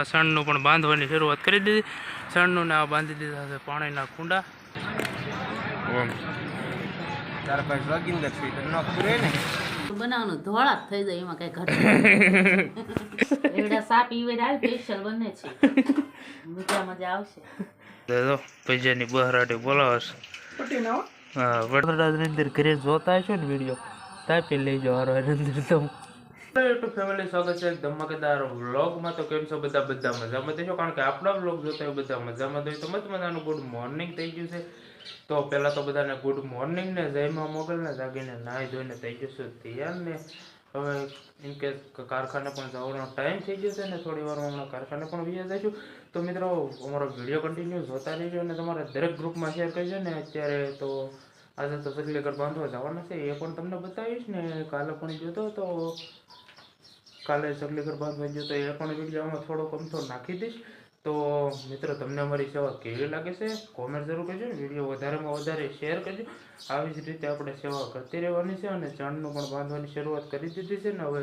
આ સણનું પણ બાંધવાની શરૂઆત કરી દીધી. સણનું ને આ બાંધી દીધા છે પાણીના કુંડા. બનાવવાનું ધોળા થઈ જાય એમાં કઈ ઘટ એવડા સા પીવે સ્પેશિયલ બને છે. મજા મજા આવશે. દાદો પૈસાની બહારાટી બોલાવે હા. વડોદરાની અંદર ઘરે જોતા હશો ને વીડિયો તાપી લઈ જાઓ હારો અંદર તો. યુટ્યુબ ફેમિલી સ્વાગત છે ધમાકેદાર વ્લોગમાં તો કેમ છો બધા? બધા મજામાં. દેશો કારણ કે આપણા વ્લોગ જોતા હોય બધા મજામાં. તો મત મજાનું ગુડ મોર્નિંગ થઈ ગયું છે. તો પહેલાં તો બધાને ગુડ મોર્નિંગ ને જયમાં મોગલને જાગીને નાહી ધોઈને થઈ જશું તૈયાર ને. હવે ઇનકેસ કારખાને પણ જવાનો ટાઈમ થઈ ગયો છે ને થોડી વાર હમણાં કારખાને પણ વ્યા જઈશું. તો મિત્રો, અમારો વીડિયો કન્ટિન્યુ જોતા રહેજો અને તમારા દરેક ગ્રુપમાં શેર કરજો ને. અત્યારે તો આજે તો સગલીગર બાંધવા જવાના છે. એ પણ તમને બતાવીશ ને. કાલે પણ જોતો તો કાલે સગલીગર બાંધવા ગયો તો એ પણ વિડીયોમાં થોડોક અમથો નાખી દઈશ. તો મિત્રો, તમને અમારી સેવા કેવી લાગે છે? કોમેન્ટ જરૂર કરજો. વીડિયો વધારેમાં વધારે શેર કરજો. આવી જ રીતે આપણે સેવા કરતી રહેવાની છે અને ચણનું પણ બાંધવાની શરૂઆત કરી દીધી છે ને હવે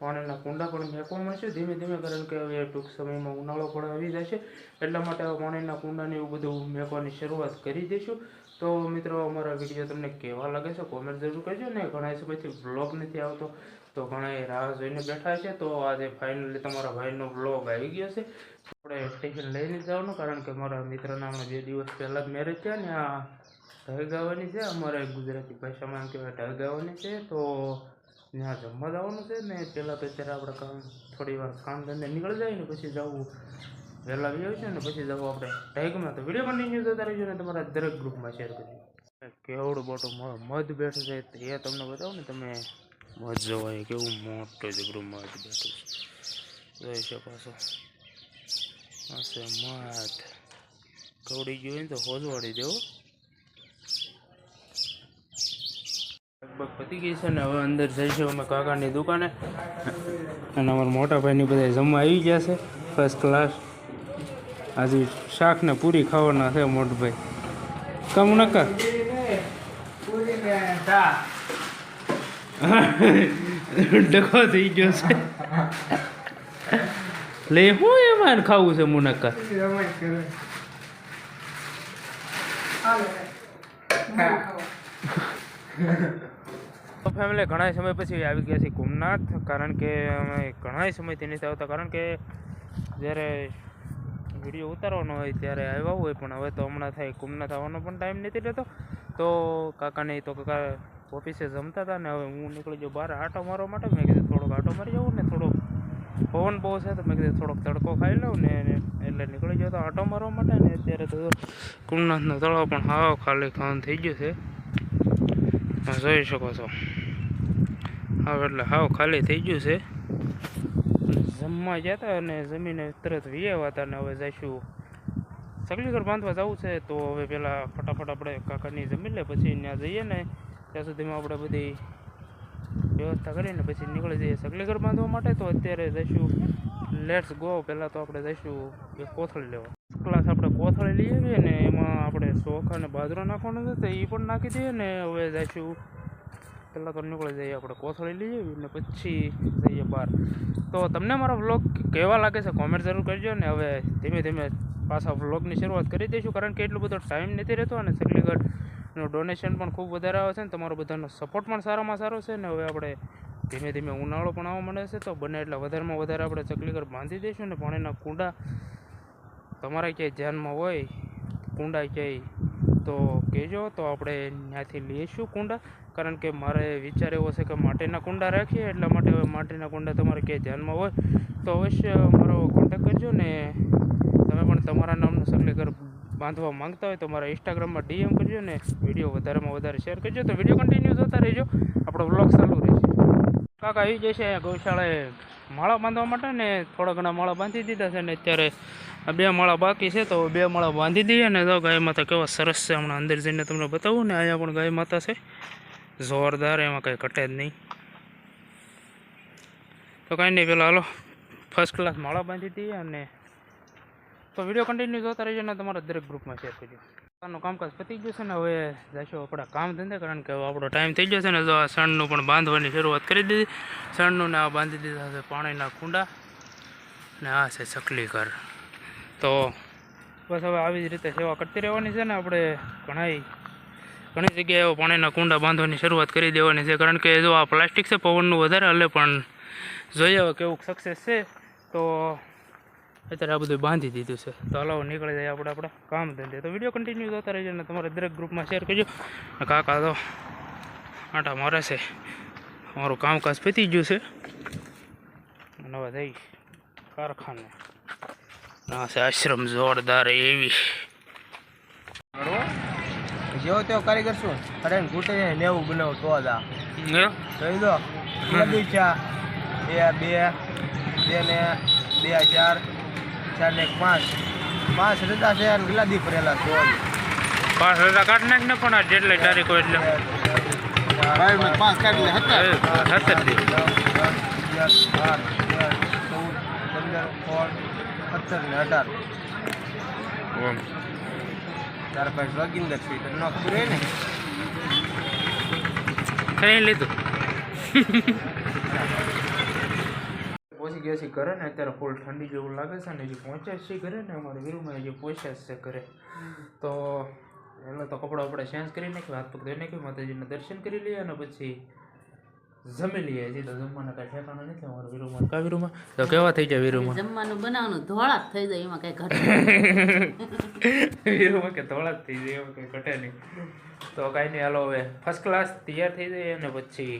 પાણીના કુંડા પણ મેકવા મળશે ધીમે ધીમે કારણ કે હવે ટૂંક સમયમાં ઉનાળો પણ આવી જશે. એટલા માટે પાણીના કુંડાને એવું બધું મેકવાની શરૂઆત કરી દઈશું. તો મિત્રો, અમારા વીડિયો તમને કેવા લાગે છે? કોમેન્ટ જરૂર કરજો ને ઘણા સમયથી બ્લોગ નથી આવતો. તો ઘણા રાહ જોઈને બેઠા છે. તો આજે ફાઇનલી તમારા ભાઈનો બ્લોગ આવી ગયો છે. આપણે સ્ટેશન લઈને જવાનું કારણ કે મારા મિત્રના હમણાં બે દિવસ પહેલાં જ મેરેજ થયા ને, આ ઢળ ગાવાની છે. અમારે ગુજરાતી ભાષામાં એમ કહેવાય ઢળ ગાવાની છે. તો ત્યાં જમવા જવાનું છે ને, પહેલાં તો અત્યારે આપણે કામ, થોડી વાર કામ ધંધે નીકળી જાય ને, પછી જવું વહેલા આવી છે ને, પછી જવું આપણે ઢાઈકમાં તો વીડિયો કન્ટિન્યુ થતા રહેજો ને, તમારા દરેક ગ્રુપમાં શેર કરજો કેવડું મોટું મ- મધ બેઠું છે એ તમને બતાવું ને, તમે મધ જવાય કેવું મોટું ઝઘડો મધ બેઠું છે. જોઈ છે છો. હશે મધ કવડી ગયો ને તો હોજવાડી દેવો લગભગ પતી ગઈ છે ને, હવે અંદર જઈશું અમે કાકાની દુકાને. અને અમારા મોટા ભાઈની બધા જમવા આવી ગયા છે ફર્સ્ટ ક્લાસ આજે શાક ને પૂરી ખાવાના છે, મોટભાઈ. કમ નકા? ડખો થઈ ગયો છે. લે, હું એમાં ખાવું છે મુનક્કા ફેમિલી ઘણા સમય પછી આવી ગયા છે કુમનાથ કારણ કે અમે ઘણા સમયથી નથી આવતા, કારણ કે જ્યારે વીડિયો ઉતારવાનો હોય ત્યારે આવ્યા હોય, પણ હવે તો હમણાં થાય કુમનાથ આવવાનો પણ ટાઈમ નથી રહેતો. તો કાકાને, તો કાકા ઓફિસે જમતા હતા ને હવે હું નીકળી જાઉં બહાર આટો મારવા માટે. મેં કીધું થોડોક આટો મારી જાઉં ને થોડોક પવન બહુ છે તો મેં કીધું થોડોક તડકો ખાઈ લઉં ને એટલે નીકળી જાઉં તો આટો મારવા માટે ને અત્યારે તો કુમનાથનો તળાવ પણ હાવ ખાલી ખાન થઈ ગયું છે. જોઈ શકો છો. હાવ એટલે હાવ ખાલી થઈ ગયું છે. જમવા ગયા હતા અને જમીને તરત વિયાવા હતા ને હવે જઈશું. સગલીગર બાંધવા જવું છે તો હવે પહેલાં ફટાફટ આપણે કાકાની જમી લે, પછી ત્યાં જઈએ ને ત્યાં સુધીમાં આપણે બધી વ્યવસ્થા કરીને પછી નીકળી જઈએ. સગલીગર બાંધવા માટે તો અત્યારે જઈશું. લેટ્સ ગો પહેલાં તો આપણે જઈશું કોથળી લેવા. ક્લાસ આપણે કોથળી લઈ આવીએ ને એમાં આપણે ચોખા અને બાજરો નાખવાનો છે તો એ પણ નાખી દઈએ ને હવે જઈશું. પહેલાં તો નીકળી જઈએ આપણે કોથળી લઈ આવીએ ને પછી જઈએ બહાર. તો તમને મારો વ્લોગ કેવા લાગે છે કોમેન્ટ જરૂર કરજો ને હવે ધીમે ધીમે પાછા વ્લોગની શરૂઆત કરી દઈશું કારણ કે એટલો બધો ટાઈમ નથી રહેતો અને સગલીગઢનું ડોનેશન પણ ખૂબ વધારે આવે છે ને તમારો બધાનો સપોર્ટ પણ સારામાં સારો છે ને હવે આપણે ધીમે ધીમે ઉનાળો પણ આવવા માંડે છે તો બને એટલે વધારેમાં વધારે આપણે ચકલીઘર બાંધી દઈશું ને પાણીના કુંડા તમારા ક્યાંય ધ્યાનમાં હોય, કુંડા ક્યાંય, તો કહેજો, તો આપણે ત્યાંથી લઈશું કુંડા. કારણ કે મારે વિચાર એવો છે કે માટીના કુંડા રાખીએ, એટલા માટે હવે માટીના કુંડા તમારે ક્યાંય ધ્યાનમાં હોય. તો અવશ્ય મારો કોન્ટેક કરજો ને તમે પણ તમારા નામનું સગલીગર બાંધવા માંગતા હોય તો મારા ઇન્સ્ટાગ્રામમાં ડીએમ કરજો ને વીડિયો વધારેમાં વધારે શેર કરજો. તો વીડિયો કન્ટિન્યુ જોતા રહેજો. આપણો વ્લોગ ચાલુ રહેશે. કાકા, આવી જશે ગૌશાળાએ માળા બાંધવા માટે ને થોડા ઘણા માળા બાંધી દીધા છે ને અત્યારે બે માળા બાકી છે તો બે માળા બાંધી દઈએ ને તો ગાય માતા કેવા સરસ છે. હમણાં અંદર જઈને તમને બતાવું ને અહીંયા પણ ગાય માતા છે. જોરદાર, એમાં કંઈ ઘટે જ નહીં. તો કાંઈ નહીં, પેલા હાલો ફર્સ્ટ ક્લાસ માળા બાંધી દઈએ અને તો વીડિયો કન્ટિન્યુ જોતા રહેજો ને તમારા દરેક ગ્રુપમાં શેર કરજો. પોતાનું કામકાજ પતી ગયું છે ને હવે જશો આપણા કામ ધંધે, કારણ કે આપણો ટાઈમ થઈ ગયો છે ને તો આ સણનું પણ બાંધવાની શરૂઆત કરી દીધી. સણનું ને આ બાંધી દીધા છે પાણીના કુંડા ને આ છે ચકલી ઘર. તો બસ હવે આવી જ રીતે સેવા કરતી રહેવાની છે ને આપણે ઘણાય, ઘણી જગ્યાએ પાણીના કુંડા બાંધવાની શરૂઆત કરી દેવાની છે. કારણ કે જો આ પ્લાસ્ટિક છે, પવનનું વધારે હલે પણ જોઈએ હવે કેવું સક્સેસ છે. તો અત્યારે આ બધું બાંધી દીધું છે. તો હલાવો નીકળી જાય આપણે આપણા કામ ધંધે. તો વીડિયો કન્ટિન્યુ જોતા રહેજો ને તમારે દરેક ગ્રુપમાં શેર કરજો. અને કાકા તો આંટા મારે છે. અમારું કામકાજ પતી ગયું છે. અને હવે જઈ કારખાને. ના છે આશ્રમ જોરદાર એવી. જેવો તેવો કારીગર શું? અરે ઘૂંટે નેવું બનાવું તો જ આ. કહી દો બે બે બે ને બે ચાર. ચાર ને એક પાંચ. પાંચ રજા છે અને ગુલાબી ભરેલા જ પાંચ રજા કાઢ નાખ ને પણ આ જેટલી તારીખો એટલે. પાંચ કાઢી હતા સત્તર ચૌદ પંદર સોળ સત્તર ને અઢાર ત્યાર ચાર પાંચ રોગિંદર છે તમને ખબર ને. કઈ લીધું? પહોંચી ગયા છીએ ઘરે ને અત્યારે ફૂલ ઠંડી જેવું લાગે છે ને હજી પહોંચ્યા છે છીએ ઘરે ને અમારે વીરુમાં હજી પહોંચ્યા છે ઘરે. તો એટલે તો કપડાં આપણે ચેન્જ કરી નાખ્યું હાથ પગ ધોઈ નાખ્યું માતાજીના દર્શન કરી લઈએ અને પછી જમી લઈએ. હજી તો જમવાના કાંઈ ઠેકાણા નથી અમારા વીરુમાં કા વીરુમાં તો કેવા થઈ જાય વીરુમાં જમવાનું બનાવવાનું ધોળા જ થઈ જાય એમાં કઈ ઘટે વીરુમાં કે ધોળા જ થઈ જાય એવું કંઈ ઘટે નહીં. તો કાંઈ નહીં હાલો હવે ફર્સ્ટ ક્લાસ તૈયાર થઈ જાય અને પછી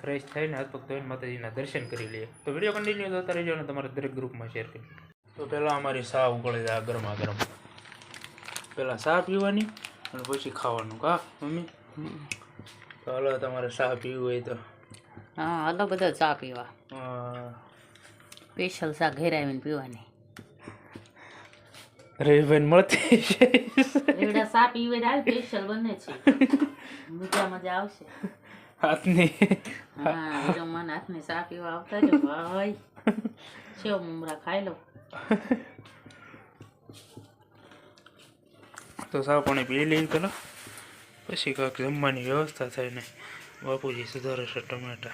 ફ્રેશ થઈને હાથ પગ ધોઈને માતાજીના દર્શન કરી લઈએ. તો વીડિયો કન્ટિન્યુ થતા રહેજો અને તમારા દરેક ગ્રુપમાં શેર કરી તો પહેલાં અમારી સા ઉકળે છે આ ગરમા ગરમ. પહેલાં સા પીવાની અને પછી ખાવાનું. કા મમ્મી? હાલો તમારે સા પીવું હોય તો. હા હાલો બધા ચા પીવા. સ્પેશિયલ ચા ઘેર આવીને પીવાની. રવિભાઈને મળતી છે. એવડા સા પીવે સ્પેશિયલ બને છે. મજા મજા આવશે. હાથની. હા હીરોમાન હાથની ચા પીવા આવતા જો ભાઈ. સેવ મુમરા ખાઈ લો તો સાવ પાણી પી લઈ પેલા. પછી કાંઈક જમવાની વ્યવસ્થા થાય ને બાપુજી સુધારે છે ટમેટા.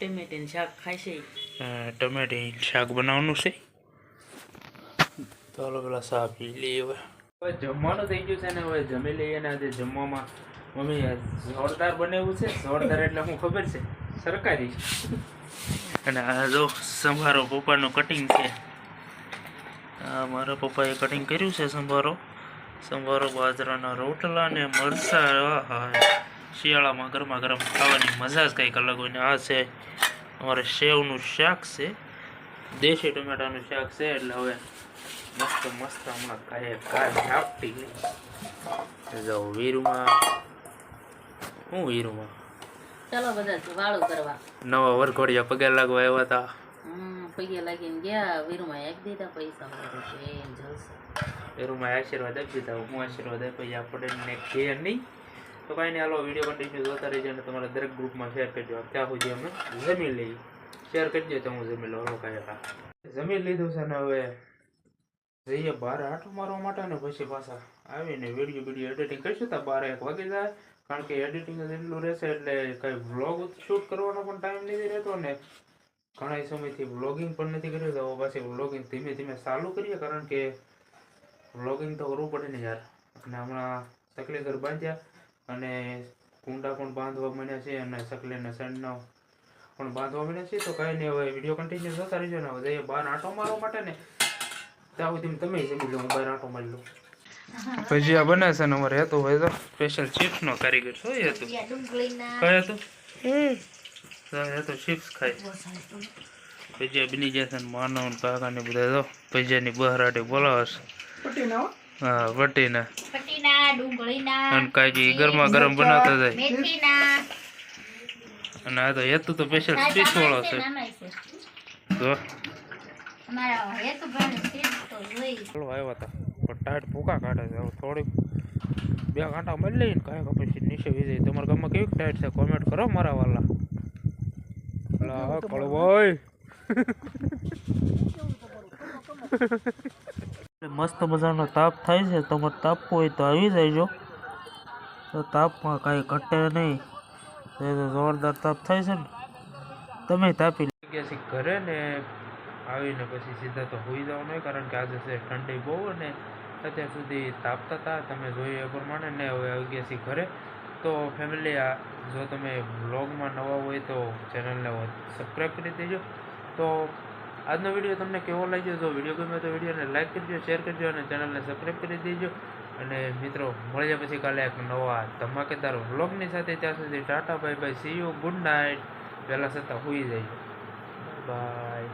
ટમેટીનું શાક ખાય છે. અ, ટમેટી શાક બનાવવાનું છે. તો પેલા સા પી લઈએ હવે. હવે જમવાનું થઈ ગયું છે ને હવે જમી લઈએ ને આજે જમવામાં. મમ્મી જોરદાર બનાવ્યું છે. જોરદાર એટલે હું ખબર છે. સરકારી અને આ જો સંભારો પપ્પાનું કટિંગ છે. આ મારા પપ્પાએ કટિંગ કર્યું છે સંભારો. સંભારો બાજરાના રોટલા ને મરસા શિયાળામાં ગરમા ગરમ ખાવાની મજા જ કંઈક અલગ હોય. ને આ છે અમારે સેવનું શાક છે. દેશી ટમેટાનું શાક છે. એટલે હવે મસ્ત મસ્ત હમણાં કાંઈ કાંઈ આપતી જો વીરુમાં હું વીરુમાં ચાલો બધા વાળું કરવા. નવા વરઘોડિયા પગે લાગવા આવ્યા હતા. હમ પૈયા લાગીને ગયા વીરુમાં એક દીધા પૈસા એમ જલસે. વીરુમાં આશીર્વાદ આપી દીધા હું આશીર્વાદ આપી આપણને કે નહીં. તો કાંઈ નહીં હાલો વીડિયો કન્ટિન્યુ જોતા રહેજો અને તમારા દરેક ગ્રુપમાં શેર કરજો. ત્યાં સુધી અમે જમી લઈએ. શેર કરજો તો હું જમી લઉં હાલો કાંઈ હતા. જમી લીધું છે ને હવે જઈએ બહાર આટો મારવા માટે ને પછી પાછા. આવીને વીડિયો વીડિયો એડિટિંગ કરીશું તો બાર એક વાગી જાય. કારણ કે એડિટિંગ એટલું રહેશે એટલે કંઈ વ્લોગ શૂટ કરવાનો પણ ટાઈમ નથી રહેતો ને ઘણા સમયથી વ્લોગિંગ પણ નથી કર્યું તો પછી વ્લોગિંગ ધીમે ધીમે ચાલુ કરીએ કારણ કે વ્લોગિંગ તો કરવું પડે ને યાર. અને હમણાં સકલે ઘર બાંધ્યા અને કુંડા પણ બાંધવા માંડ્યા છે અને સકલીને સણનો પણ બાંધવા માંડ્યા છે. તો કાંઈ નહીં, હવે વીડિયો કન્ટિન્યુ જોતા રહેજો ને હવે બહાર આંટો મારવા માટે ને. ત્યાં સુધી તમે જમી લો, હું બહાર આંટો મારી લઉં. ભજીયા બને છે ને અમારે હતું હોય તો સ્પેશિયલ ચિપ્સનો કારીગર શું હતું. કયો હતું? એ ચિપ્સ ખાય. ભજીયા બની જશે ને માનવ ને કાકા ને બધા તો ભજીયાની બહારાટી બોલાવે છે. હા. વટીના અને કાજી ગરમા ગરમ બનાવતા જાય. અને આ તો હેતુ તો સ્પેશિયલ ચીપ્સ વાળો છે તો? હેતુ તો આવ્યા હતા. પણ ટાયર ભૂકા કાઢે છે. હવે થોડીક બે ઘાંટા મળી લઈને કાંઈક પછી નીચે વીજે તમારા ગામમાં કેવી ટાયર છે? કોમેન્ટ કરો મારા વાલા. લા કળવાઈ. મસ્ત મજાનો તાપ થાય છે. તમારે તાપવું હોય તો આવી જજો તો તાપમાં કાંઈ ઘટે નહીં. જોરદાર તાપ થાય છે ને. તમે તાપી ગયા છે ઘરે ને આવીને પછી સીધા તો હોઈ જવાનું કારણ કે આજે છે ઠંડી બહુ અને અત્યાર સુધી તાપતા હતા, તમે જોયું એ પ્રમાણે, ને હવે આવી ઘરે. તો ફેમિલી આ જો તમે બ્લોગમાં નવા હોય તો ચેનલને સબસ્ક્રાઈબ કરી દેજો. તો આજનો વીડિયો તમને કેવો લાગ્યો? જો વીડિયો ગમે તો વિડીયોને લાઈક કરજો શેર કરજો અને ચેનલને સબસ્ક્રાઈબ કરી દેજો. અને મિત્રો મળ્યા પછી કાલે એક નવા ધમાકેદાર વ્લોગની સાથે. ત્યાં સુધી tata bye bye see you good night પહેલાં છતાં હોઈ જાય. બાય